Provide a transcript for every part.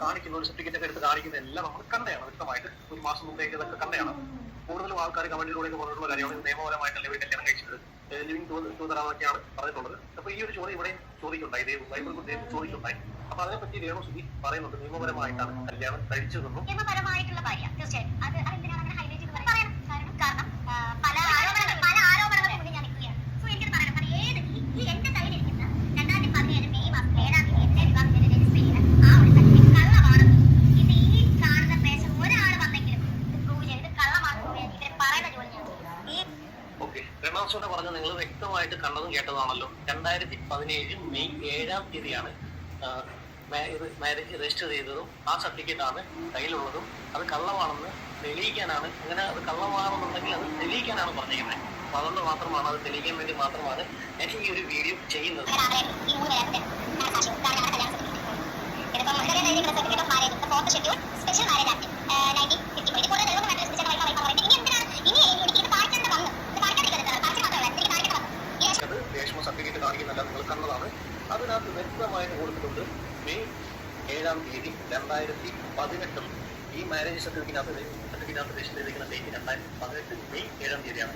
കാണിക്കുന്ന ഒരു സർട്ടിഫിക്കറ്റ് എടുത്ത് കാണിക്കുന്ന എല്ലാം നമ്മൾ കണ്ടയാണ് വ്യക്തമായിട്ട്. ഒരു മാസം മുമ്പേ ഇതൊക്കെ കണ്ടയാണ് കൂടുതലും ആൾക്കാർ കമന്റിലൂടെ പറഞ്ഞിട്ടുള്ള കാര്യമാണ്. നിയമപരമായിട്ടല്ല ഇവർ കല്യാണം കഴിച്ചത് ലിവിംഗ് ടൂതറാന്നൊക്കെയാണ് പറഞ്ഞിട്ടുള്ളത്. അപ്പൊ ഈ ഒരു ചോദ്യം ഇവിടെ ചോദിക്കുണ്ടായി ദൈവം ബൈബിൾ ചോദിക്കുണ്ടായി അപ്പൊ അതിനെപ്പറ്റി രേണു സുധി പറയുന്നുണ്ട്. നിയമപരമായിട്ടാണ് കല്യാണം കഴിച്ചതെന്നും. നിയമപരമായിട്ടുള്ള ചെയ്ത് പറയുന്നത് കാരണം കാരണം ആ, പല ആരോപണങ്ങൾ പല ആരോപണങ്ങൾക്ക് മുന്നിൽ ഞാൻ നിൽക്കുകയാണ് സോ എനിക്കത് പറയണം കാരണം ഏത് ഈ ഈ എന്റെ കയ്യിലിരിക്കുന്ന രണ്ടായിരത്തി പതിനേഴ് മെയ് മാസം ഏഴാം തീയതി എന്റെ വിവാഹത്തിന് രജിസ്റ്റർ ചെയ്ത ആ ഒരു സർട്ടിഫിക്കറ്റ് കള്ളമാണെന്ന് ഇത് ഈ കാണുന്ന പേശം ഒരാൾ വന്നെങ്കിലും ഇത് പ്രൂവ് ചെയ്ത് ഇത് കള്ളമാണെന്ന് prove ചെയ്യാൻ ഇവരെ പറയുന്ന ജോലി ഞാൻ ചെയ്യും. ഈ ഓക്കെ രണ്ടാമത്തോടെ പറഞ്ഞ നിങ്ങൾ വ്യക്തമായിട്ട് കണ്ടതും കേട്ടതാണല്ലോ. രണ്ടായിരത്തി പതിനേഴ് മെയ് ഏഴാം തീയതിയാണ് മാരേജ് രജിസ്റ്റർ ചെയ്തതും ആ സർട്ടിഫിക്കറ്റ് ആണ് കയ്യിലുള്ളതും. അത് കള്ളമാണെന്ന് തെളിയിക്കാനാണ് അങ്ങനെ അത് കള്ളമാണെന്നുണ്ടെങ്കിൽ അത് തെളിയിക്കാനാണ് പറഞ്ഞിരിക്കുന്നത്. അപ്പൊ അതുകൊണ്ട് മാത്രമാണ് അത് തെളിയിക്കാൻ വേണ്ടി മാത്രമാണ് ഞാൻ ഈ ഒരു വീഡിയോ ചെയ്യുന്നത്. Fourth schedule special marriage act fifty four ഇത് കൂടുതൽ തെളിവ് മാറ്റി സ്പെഷ്യൽ വൈകാൻ വൈകാൻ പറയുന്നത് ഇനി എന്തിനാണ് ഇനി എനിക്ക് ഇത് കാണിക്കേണ്ട വന്നു ഇത് കാണിക്കാതിരിക്കുന്നത് കാണിച്ചു മാത്രമല്ല എനിക്ക് കാണിക്കേണ്ട വന്നു ഈ അത് രേഷ്മ സർട്ടിഫിക്കറ്റ് കാണിക്കുന്നില്ല നിങ്ങൾ കണ്ടതാണ് അതിനകത്ത് വ്യക്തമായിട്ട് കൊടുത്തിട്ടുണ്ട് മെയ് തീയതി രണ്ടായിരത്തി പതിനെട്ടും ഈ മാരേജ് സർട്ടിഫിക്കറ്റിനകത്ത് സർട്ടിഫിക്കറ്റിനകത്ത് രജിസ്റ്റർ ചെയ്തിരിക്കുന്ന ഡേറ്റ് രണ്ടായിരത്തി പതിനെട്ട് മെയ് ഏഴാം തീയതിയാണ്.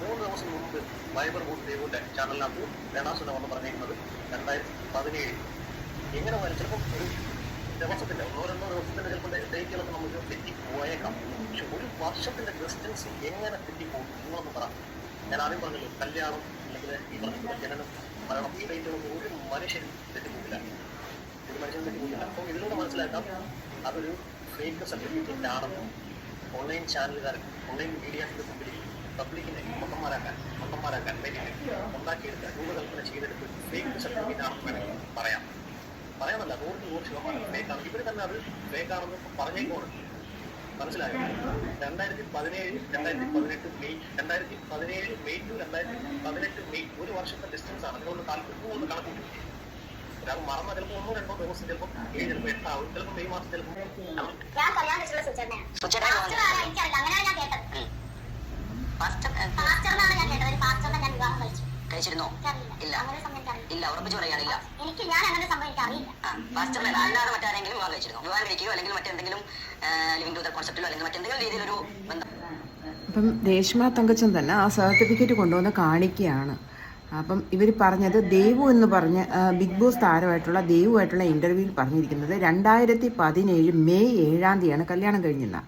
മൂന്ന് ദിവസം മുമ്പ് വൈബർ ബോട്ട് ദേവുവിന്റെ ചാനലിനകത്ത് വേണാസുന വന്ന് പറഞ്ഞിരിക്കുന്നത് രണ്ടായിരത്തി പതിനേഴ് എങ്ങനെ പോയാലും ചിലപ്പോൾ ഒരു ദിവസത്തിന്റെ ഒന്നോ രണ്ടോ ദിവസത്തിന്റെ ചിലപ്പോൾ ഡേറ്റുകളൊക്കെ നമുക്ക് തെറ്റിപ്പോയേക്കാം. പക്ഷെ ഒരു വർഷത്തിന്റെ ഡിസ്റ്റൻസ് എങ്ങനെ തെറ്റിപ്പോകും? നിങ്ങളൊന്ന് പറ. ഞാൻ ആദ്യം പറഞ്ഞല്ലോ കല്യാണം അല്ലെങ്കിൽ ഈ പറഞ്ഞ ജനനം മരണം ഈ ഡേറ്റുകളൊന്നും ഒരു മനുഷ്യൻ തെറ്റിപ്പോകില്ല മനുഷ്യൻ തെറ്റിപ്പോകില്ല അപ്പോൾ ഇതിലൂടെ മനസ്സിലാക്കാം അതൊരു ഫേക്ക് സർട്ടിഫിക്കറ്റ് ആണെന്നും ഓൺലൈൻ ചാനലുകാർക്ക് ഓൺലൈൻ മീഡിയാസിന്റെ മുമ്പിൽ പബ്ലിക്കിനെ മൊത്തന്മാരാക്കാൻ മൊത്തന്മാരാക്കാൻ വേണ്ടിയിട്ട് ഉണ്ടാക്കിയെടുക്കുക രൂപകൽപ്പന ചെയ്തെടുത്ത് ഫേക്ക് സർട്ടിഫിക്കറ്റ് ആണെന്ന് വേണമെങ്കിൽ പറയാം. പറയാമല്ല നൂറിന് നൂറ് ശതമാനം ഫേക്കാണ് ഇവർ തന്നെ അത് ഫേക്കാണെന്ന് പറഞ്ഞേക്കോണ് മനസ്സിലായോ? രണ്ടായിരത്തി പതിനേഴ് രണ്ടായിരത്തി പതിനെട്ട് മെയ് രണ്ടായിരത്തി പതിനേഴ് മെയ് ടു രണ്ടായിരത്തി പതിനെട്ട് മെയ് ഒരു വർഷത്തെ ഡിസ്റ്റൻസ് ആണ്. അതുകൊണ്ട് താല്പര്യം കണക്കൂട്ടി ഒരാൾ മറന്ന. ചിലപ്പോൾ ഒന്നോ രണ്ടോ ദിവസം ചിലപ്പോൾ ഏഴ് ചിലപ്പോൾ എട്ടാവും. ചിലപ്പോൾ മെയ് മാസം ചിലപ്പോൾ ഞാൻ കല്യാണം സുചേട്ടനെയാണ് എനിക്കറിയില്ല. അങ്ങനെയാണ് ഞാൻ കേട്ടത്. ഞാൻ കേട്ടത്. ഒരു പാസ്റ്ററിനെ ഞാൻ വിവാഹം കഴിച്ചു. കഴിച്ചിരുന്നോ? ഇല്ല. ഇല്ല ഉറപ്പിച്ച് പറയാനില്ല എനിക്ക് ഞാൻ അങ്ങനെ സംഭവം എനിക്ക് അറിയില്ല ഫസ്റ്റ് അല്ലാതെ മറ്റാരെങ്കിലും വിവാഹം കഴിച്ചിരുന്നു? വിവാഹം കഴിക്കുകയോ അല്ലെങ്കിൽ മറ്റെന്തെങ്കിലും ലിവിംഗ് കോൺസെപ്റ്റിലോ അല്ലെങ്കിൽ മറ്റെന്തെങ്കിലും രീതിയിലൊരു ബന്ധം. അപ്പം രേഷ്മ തങ്കച്ചൻ തന്നെ ആ സർട്ടിഫിക്കറ്റ് കൊണ്ടുവന്ന് കാണിക്കുകയാണ്. അപ്പം ഇവർ പറഞ്ഞത് ദേവു എന്ന് പറഞ്ഞ് ബിഗ് ബോസ് താരമായിട്ടുള്ള ദേവുമായിട്ടുള്ള ഇന്റർവ്യൂവിൽ പറഞ്ഞിരിക്കുന്നത് രണ്ടായിരത്തി പതിനേഴ് മെയ് ഏഴാം തീയതിയാണ് കല്യാണം കഴിഞ്ഞത്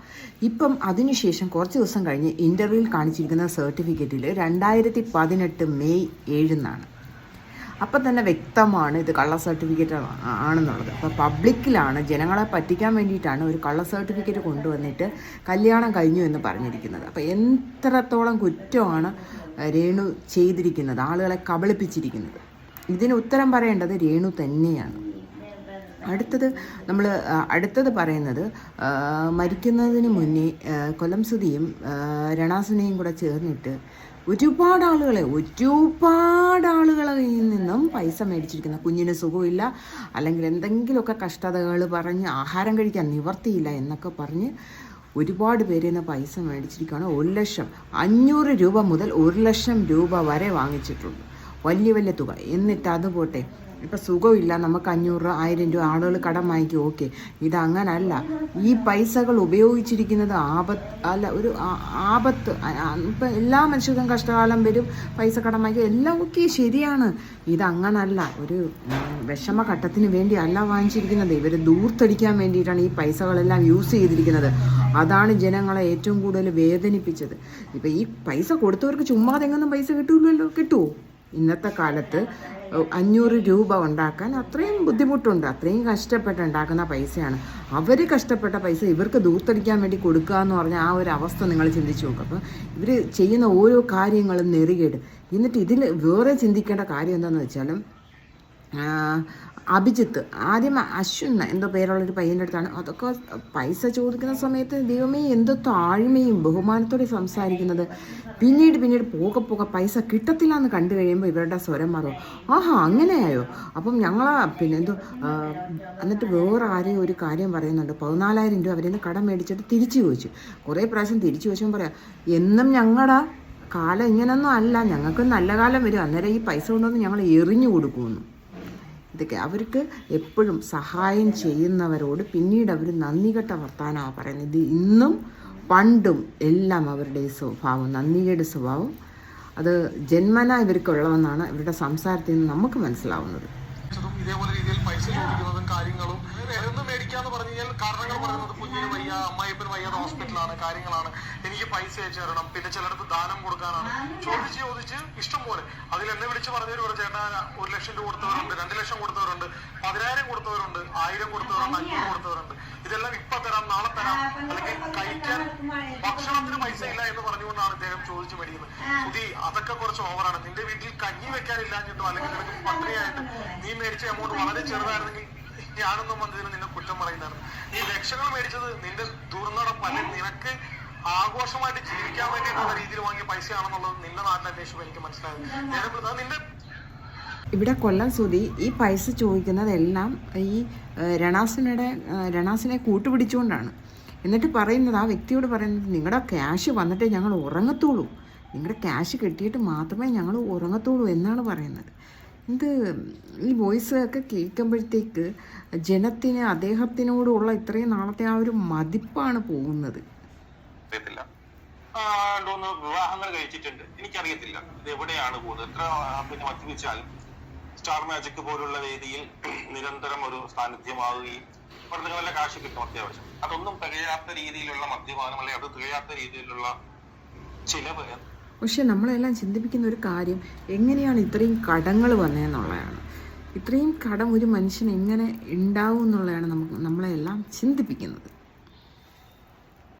ഇപ്പം അതിനുശേഷം കുറച്ച് ദിവസം കഴിഞ്ഞ് ഇന്റർവ്യൂവിൽ കാണിച്ചിരിക്കുന്ന സർട്ടിഫിക്കറ്റിൽ രണ്ടായിരത്തി പതിനെട്ട് മെയ് ഏഴെന്നാണ്. അപ്പം തന്നെ വ്യക്തമാണ് ഇത് കള്ള സർട്ടിഫിക്കറ്റ് ആണെന്നുള്ളത്. അപ്പോൾ പബ്ലിക്കിലാണ് ജനങ്ങളെ പറ്റിക്കാൻ വേണ്ടിയിട്ടാണ് ഒരു കള്ള സർട്ടിഫിക്കറ്റ് കൊണ്ടുവന്നിട്ട് കല്യാണം കഴിഞ്ഞു എന്ന് പറഞ്ഞിരിക്കുന്നത്. അപ്പോൾ എത്രത്തോളം കുറ്റമാണ് രേണു ചെയ്തിരിക്കുന്നത് ആളുകളെ കബളിപ്പിച്ചിരിക്കുന്നത്. ഇതിന് ഉത്തരം പറയേണ്ടത് രേണു തന്നെയാണ്. അടുത്തത് നമ്മൾ അടുത്തത് പറയുന്നത് മരിക്കുന്നതിന് മുന്നേ കൊലം ആ, രണാസുനയും കൂടെ ചേർന്നിട്ട് ഒരുപാട് ആളുകളെ ഒരുപാട് ആളുകളിൽ നിന്നും പൈസ മേടിച്ചിരിക്കുന്ന കുഞ്ഞിന് സുഖമില്ല അല്ലെങ്കിൽ എന്തെങ്കിലുമൊക്കെ കഷ്ടതകൾ പറഞ്ഞ് ആഹാരം കഴിക്കാൻ നിവർത്തിയില്ല എന്നൊക്കെ പറഞ്ഞ് ഒരുപാട് പേരിൽ നിന്ന് പൈസ മേടിച്ചിരിക്കുകയാണ്. ഒരു ലക്ഷം അഞ്ഞൂറ് രൂപ മുതൽ ഒരു ലക്ഷം രൂപ വരെ വാങ്ങിച്ചിട്ടുണ്ട്. വലിയ വലിയ തുക. എന്നിട്ട് അത് പോട്ടെ ഇപ്പം സുഖമില്ല. നമുക്ക് അഞ്ഞൂറ് രൂപ ആയിരം രൂപ ആളുകൾ കടം വാങ്ങിക്കും. ഓക്കെ. ഇതങ്ങനല്ല. ഈ പൈസകൾ ഉപയോഗിച്ചിരിക്കുന്നത് ആപത്ത് അല്ല ഒരു ആപത്ത് ഇപ്പം എല്ലാ മനുഷ്യർക്കും കഷ്ടകാലം വരും. പൈസ കടം വാങ്ങിക്കും. എല്ലാം ഓക്കെ ശരിയാണ്. ഇതങ്ങനല്ല. ഒരു വിഷമഘട്ടത്തിന് വേണ്ടി അല്ല വാങ്ങിച്ചിരിക്കുന്നത്. ഇവർ ദൂർത്തടിക്കാൻ വേണ്ടിയിട്ടാണ് ഈ പൈസകളെല്ലാം യൂസ് ചെയ്തിരിക്കുന്നത്. അതാണ് ജനങ്ങളെ ഏറ്റവും കൂടുതൽ വേദനിപ്പിച്ചത്. ഇപ്പം ഈ പൈസ കൊടുത്തവർക്ക് ചുമ്മാതെങ്ങൊന്നും പൈസ കിട്ടൂലല്ലോ കിട്ടുമോ ഇന്നത്തെ കാലത്ത് അഞ്ഞൂറ് രൂപ ഉണ്ടാക്കാൻ അത്രയും ബുദ്ധിമുട്ടുണ്ട്. അത്രയും കഷ്ടപ്പെട്ട് ഉണ്ടാക്കുന്ന പൈസയാണ്. അവർ കഷ്ടപ്പെട്ട പൈസ ഇവർക്ക് ദൂർത്തടിക്കാൻ വേണ്ടി കൊടുക്കുക എന്ന് പറഞ്ഞ ആ ഒരു അവസ്ഥ നിങ്ങൾ ചിന്തിച്ചു നോക്കും. അപ്പോൾ ഇവർ ചെയ്യുന്ന ഓരോ കാര്യങ്ങളും നെറുകേട്. എന്നിട്ട് ഇതിൽ വേറെ ചിന്തിക്കേണ്ട കാര്യം എന്താണെന്ന് വെച്ചാലും അഭിജിത്ത്. ആദ്യം അശ്വിൻ എന്തോ പേരുള്ളൊരു പയ്യന്റെ അടുത്താണ്. അതൊക്കെ പൈസ ചോദിക്കുന്ന സമയത്ത് ദൈവമേ എന്തോ താഴ്മയും ബഹുമാനത്തോടെ സംസാരിക്കുന്നത്. പിന്നീട് പിന്നീട് പോകെ പോകെ പൈസ കിട്ടത്തില്ല എന്ന് കണ്ടു കഴിയുമ്പോൾ ഇവരുടെ സ്വരം മാറും. ആഹാ അങ്ങനെയായോ? അപ്പം ഞങ്ങൾ പിന്നെ എന്തോ എന്നിട്ട് വേറെ ആരെയും ഒരു കാര്യം പറയുന്നുണ്ട്. പതിനാലായിരം രൂപ നിന്ന് കടം മേടിച്ചിട്ട് തിരിച്ചു ചോദിച്ചു. കുറേ പ്രാവശ്യം തിരിച്ചു ചോദിച്ചപ്പോൾ പറയാം എന്നും ഞങ്ങളുടെ കാലം ഇങ്ങനൊന്നും അല്ല. ഞങ്ങൾക്ക് നല്ല കാലം വരും. അന്നേരം ഈ പൈസ കൊണ്ടുവന്ന് ഞങ്ങൾ എറിഞ്ഞു കൊടുക്കുമെന്ന്. ഇതൊക്കെ അവർക്ക് എപ്പോഴും സഹായം ചെയ്യുന്നവരോട് പിന്നീട് അവർ നന്ദി കെട്ട വർത്താനമാണ് പറയുന്നത്. ഇത് ഇന്നും പണ്ടും എല്ലാം അവരുടെ സ്വഭാവം നന്ദിയുടെ സ്വഭാവം. അത് ജന്മന ഇവർക്കുള്ളതെന്നാണ് ഇവരുടെ സംസാരത്തിൽ നിന്ന് നമുക്ക് മനസ്സിലാവുന്നത്. ഇതേപോലെ രീതിയിൽ പൈസ ചോദിക്കുന്നതും കാര്യങ്ങളും എന്ന് മേടിക്കാന്ന് പറഞ്ഞു കഴിഞ്ഞാൽ കാരണങ്ങൾ പറയുന്നത് കുഞ്ഞിന് വയ്യ അമ്മായിപ്പൻ വയ്യാതെ ഹോസ്പിറ്റലാണ് കാര്യങ്ങളാണ്. എനിക്ക് പൈസ അയച്ചു തരണം പിന്നെ ചിലടത്ത് ദാനം കൊടുക്കാനാണ്. ചോദിച്ച് ചോദിച്ച് ഇഷ്ടം പോലെ. അതിൽ എന്നെ വിളിച്ച് പറഞ്ഞവര് പറഞ്ഞു ചേട്ടാ ഒരു ലക്ഷം രൂപ കൊടുത്തവരുണ്ട് രണ്ട് ലക്ഷം കൊടുത്തവരുണ്ട് പതിനായിരം കൊടുത്തവരുണ്ട് ആയിരം കൊടുത്തവരുണ്ട് അഞ്ഞൂറ് കൊടുത്തവരുണ്ട്. ഇതെല്ലാം ഇപ്പൊ തരാം നാളെ തരാം. അല്ലെങ്കിൽ കഴിക്കാൻ ഭക്ഷണത്തിന് പൈസ ഇല്ല എന്ന് ഇദ്ദേഹം ചോദിച്ചു മേടിക്കുന്നത് സുധി അതൊക്കെ കുറച്ച് ഓവറാണ്. നിന്റെ വീട്ടിൽ കഞ്ഞി വെക്കാനില്ലാഞ്ഞിട്ടോ അല്ലെങ്കിൽ നിനക്ക് പത്രിയായിട്ട് നീ മേടിച്ച എമൗണ്ട് വളരെ ചെറുതായിരുന്നെങ്കിൽ ഞാനൊന്നും വന്നതിന് നിന്നെ കുറ്റം പറയുന്നതാണ് നീ ലക്ഷങ്ങൾ മേടിച്ചത് നിന്റെ ദുർനടപ്പല്ല നിനക്ക് ആഘോഷമായിട്ട് ജീവിക്കാൻ വേണ്ടിയിട്ടുള്ള രീതിയിൽ വാങ്ങിയ പൈസയാണെന്നുള്ളത് നിന്റെ നാട്ടിൽ അന്വേഷിച്ചപ്പോൾ എനിക്ക് മനസ്സിലായത്. നിന്റെ ഇവിടെ കൊല്ലം സുധി ഈ പൈസ ചോദിക്കുന്നതെല്ലാം ഈ ഏഹ്, രണാസിനെ കൂട്ടുപിടിച്ചുകൊണ്ടാണ്. എന്നിട്ട് പറയുന്നത് ആ വ്യക്തിയോട് പറയുന്നത് നിങ്ങളുടെ ക്യാഷ് വന്നിട്ടേ ഞങ്ങൾ ഉറങ്ങത്തുള്ളൂ. നിങ്ങളുടെ ക്യാഷ് കിട്ടിയിട്ട് മാത്രമേ ഞങ്ങൾ ഉറങ്ങത്തുള്ളൂ എന്നാണ് പറയുന്നത്. ഇത് ഈ വോയിസ് ഒക്കെ കേൾക്കുമ്പോഴത്തേക്ക് ജനത്തിന് അദ്ദേഹത്തിനോടുള്ള ഇത്രയും നാളത്തെ ആ ഒരു മതിപ്പാണ് പോകുന്നത്. വിവാഹങ്ങൾ കഴിച്ചിട്ടുണ്ട്. എനിക്കറിയത്തില്ല. ഇത് എവിടെയാണ് പോകുന്നത്? എത്ര പിന്നെ മദ്യപിച്ചാലും സ്റ്റാർ മാജിക് പോലുള്ള വേദിയിൽ നിരന്തരം ഒരു സാന്നിധ്യമാവുകയും ഇവിടുന്ന് നല്ല കാശ് കിട്ടും അത്യാവശ്യം. അതൊന്നും തികയാത്ത രീതിയിലുള്ള മദ്യപാനം അല്ലെങ്കിൽ അത് തികയാത്ത രീതിയിലുള്ള ചിലവ് പക്ഷെ നമ്മളെല്ലാം ചിന്തിപ്പിക്കുന്ന ഒരു കാര്യം എങ്ങനെയാണ് ഇത്രയും കടങ്ങൾ വന്നതെന്നുള്ളതാണ്. ഇത്രയും കടം ഒരു മനുഷ്യന് എങ്ങനെ ഉണ്ടാവും എന്നുള്ളതാണ് നമുക്ക് നമ്മളെല്ലാം ചിന്തിപ്പിക്കുന്നത്.